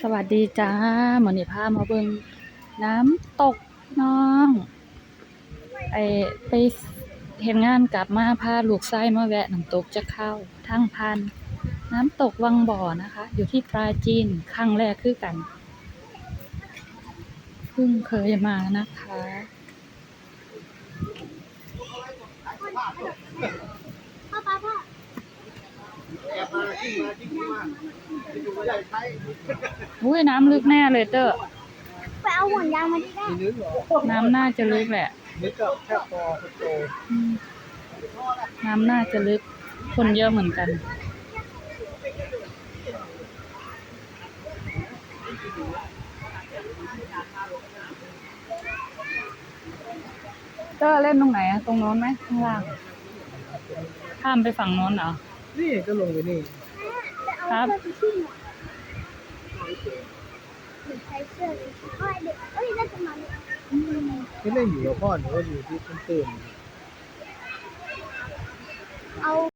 สวัสดีจ้าหมอนี่พามาเบิงน้ำตกน้องไอไปเห็นงานกลับมาพาลูกไส้มาแวะน้ำตกจะเข้าทางพัน น้ำตกวังบ่อนะคะ อยู่ที่ปราจีนครั้งแรกคือกันเพิ่งเคยมานะคะ อบมาจิ้งมาจิ้งมาอยู่ไม่ได้ใช้อุ้ยน้ำลึกแน่เลยเตอร์ไปเอาห่วงยางมาที่ได้มีนึกเหรอน้ำน่าจะลึกแหละนึกก็แค่พอคนโตอืมน้ำน่าจะลึก คนเยอะเหมือนกันเตอร์เล่นตรงไหนอะตรงโน้นไหมข้างล่าง ข้ามไปฝั่งโน้นเหรอ นี่ก็ลงไปนี่ จะเอาเสื้อที่หนูใช้เสื้อเลยพ่อเด็กเอ้ยน่าจะมาเนี่ยที่เล่นอยู่กับพ่อหนูก็อยู่ที่ต้นตื่นเอา